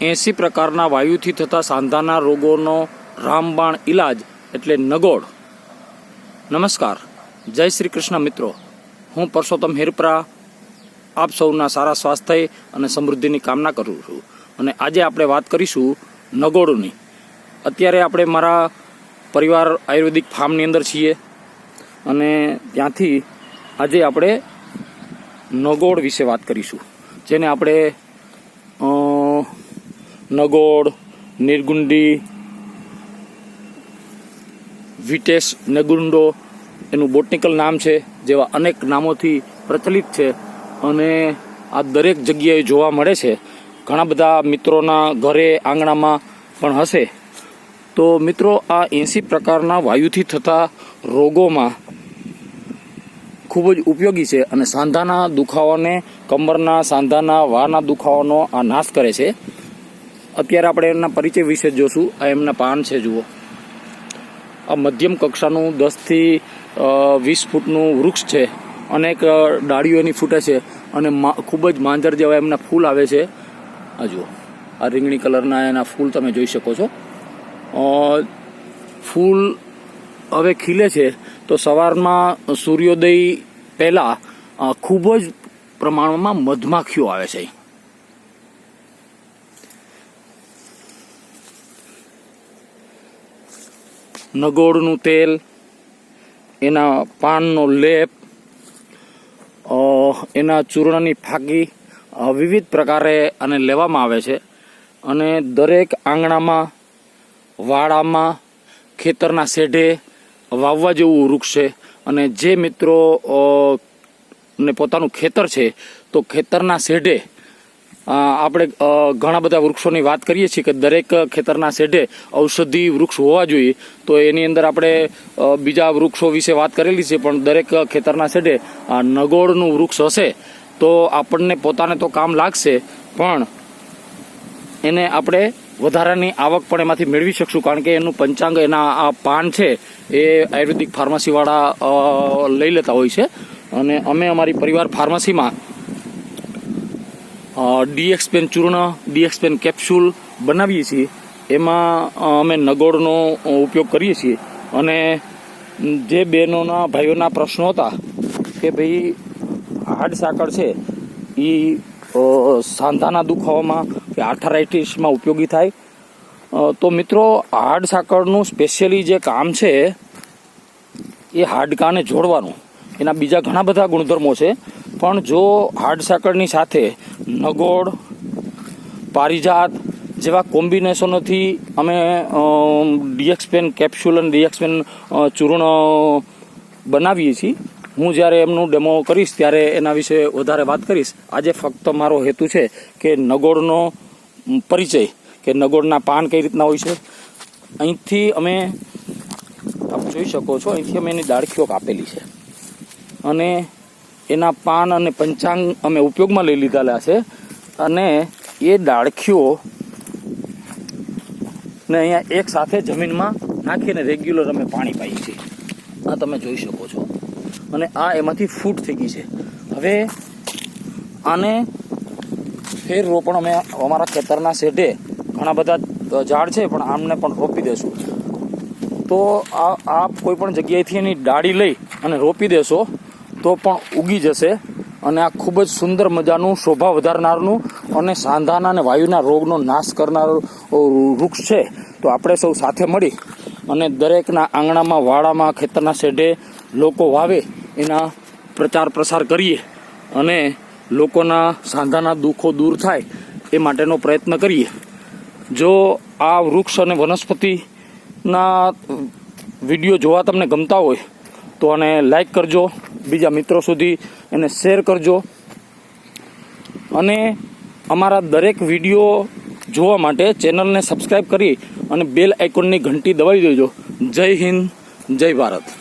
એંસી પ્રકારના વાયુથી થતા સાંધાના રોગોનો રામબાણ ઈલાજ એટલે નગોડ નમસ્કાર. જય શ્રી કૃષ્ણ મિત્રો. હું પરસોત્તમ હિરપરા આપ સૌના સારા સ્વાસ્થ્ય અને સમૃદ્ધિની કામના કરું છું. અને આજે આપણે વાત કરીશું નગોડની અત્યારે આપણે મારા પરિવાર આયુર્વેદિક ફાર્મની અંદર છીએ. અને ત્યાંથી આજે આપણે નગોડ વિશે વાત કરીશું. જેને આપણે નગોડ નિર્ગુંડી વિટેશ નગુંડો, એનું બોટનિકલ નામ છે, જેવા અનેક નામોથી પ્રચલિત છે. અને આ દરેક જગ્યાએ જોવા મળે છે. ઘણા બધા મિત્રોના ઘરે આંગણામાં પણ હશે. તો મિત્રો, આ એંસી પ્રકારના વાયુથી થતા રોગોમાં ખૂબ જ ઉપયોગી છે અને સાંધાના દુખાવાને, કમરના સાંધાના વાના દુખાવાનો આ નાશ કરે છે. અત્યારે આપણે એમના પરિચય વિશે જોશું. આ એમના પાન છે, જુઓ. આ મધ્યમ કક્ષાનું દસથી વીસ ફૂટનું વૃક્ષ છે. અનેક ડાળીઓ એની ફૂટે છે અને ખૂબ જ માંજર જેવા એમના ફૂલ આવે છે. આ જુઓ. આ રીંગણી કલરના એના ફૂલ તમે જોઈ શકો છો. ફૂલ હવે ખીલે છે તો સવારમાં સૂર્યોદય પહેલાં ખૂબ જ પ્રમાણમાં મધમાખીઓ આવે છે નગોળનું તેલ, એના પાનનો લેપ એના ચૂર્ણની ફાકી વિવિધ પ્રકારે આને લેવામાં આવે છે. અને દરેક આંગણામાં, વાડામાં, ખેતરના શેઢે વાવવા જેવું વૃક્ષ છે. અને જે મિત્રો ને પોતાનું ખેતર છે, તો ખેતરના શેઢે આપણે ઘણા બધા વૃક્ષોની વાત કરીએ છીએ કે દરેક ખેતરના શેઢે ઔષધિ વૃક્ષ હોવા જોઈએ. તો એની અંદર આપણે બીજા વૃક્ષો વિશે વાત કરેલી છે, પણ દરેક ખેતરના શેઢે નગોળનું વૃક્ષ હશે. તો આપણને પોતાને તો કામ લાગશે, પણ એને આપણે વધારાની આવક પણ એમાંથી મેળવી શકશું, કારણ કે એનું પંચાંગ એના, આ પાન છે, એ આયુર્વેદિક ફાર્મસીવાળા લઈ લેતા હોય છે. અને અમે અમારી પરિવાર ફાર્મસીમાં ડીએક્સ પેન ચૂર્ણ ડીએક્સ પેન કેપ્સ્યુલ બનાવીએ છીએ. એમાં અમે નગોળનો ઉપયોગ કરીએ છીએ. અને જે બહેનોના, ભાઈઓના પ્રશ્નો હતા કે ભાઈ હાડ સાકર છે એ સાંધાના દુખાવામાં કે આર્થરાઇટિસમાં ઉપયોગી થાય. તો મિત્રો, હાડ સાકરનું સ્પેશિયલી જે કામ છે, એ હાડકાને જોડવાનું. એના બીજા ઘણા બધા ગુણધર્મો છે. પણ જો હાર્ડ સાકરની સાથે નગોળ, પારિજાત જેવા કોમ્બિનેશનોથી અમે ડીએક્સપેન કેપ્સ્યુલ અને ડીએક્સપેન ચૂર્ણ બનાવીએ છીએ. હું જ્યારે એમનું ડેમો કરીશ, ત્યારે એના વિશે વધારે વાત કરીશ. આજે ફક્ત મારો હેતુ છે કે નગોળનો પરિચય, કે નગોળના પાન કઈ રીતના હોય છે. અહીંથી અમે, આપ જોઈ શકો છો, અહીંથી અમે એની દાળખીઓ કાપેલી છે. અને એના પાન અને પંચાંગ અમે ઉપયોગમાં લઈ લીધેલા છે. અને એ ડાળખીઓ ને અહીંયા એક સાથે જમીનમાં નાખીને રેગ્યુલર અમે પાણી પાઈએ છીએ. આ તમે જોઈ શકો છો. અને આ એમાંથી ફૂટ થઈ ગઈ છે. હવે આને ફેર રોપણ અમે અમારા ખેતરના શેઢે ઘણા બધા ઝાડ છે, પણ આમને પણ રોપી દેશું. તો આ આપ કોઈ પણ જગ્યાએથી એની ડાળી લઈ અને રોપી દેશો. તો પણ ઉગી જશે અને આ ખૂબ જ સુંદર મજાનું શોભા વધારનારનું અને સાંધાના અને વાયુના રોગનો નાશ કરનારું વૃક્ષ છે. તો આપણે સૌ સાથે મળી અને દરેકના આંગણામાં, વાડામાં, ખેતરના શેઢે લોકો વાવે એના પ્રચાર પ્રસાર કરીએ અને લોકોના સાંધાના દુઃખો દૂર થાય એ માટેનો પ્રયત્ન કરીએ. જો આ વૃક્ષ અને વનસ્પતિના વીડિયો જોવા તમને ગમતા હોય તો આને લાઈક કરજો, બીજા મિત્રો સુધી એને શેર કરજો. અને અમારા દરેક વીડિયો જોવા માટે ચેનલને સબસ્ક્રાઈબ કરી અને બેલ આઇકોનની ઘંટી દબાવી દેજો. જય હિન્દ, જય ભારત.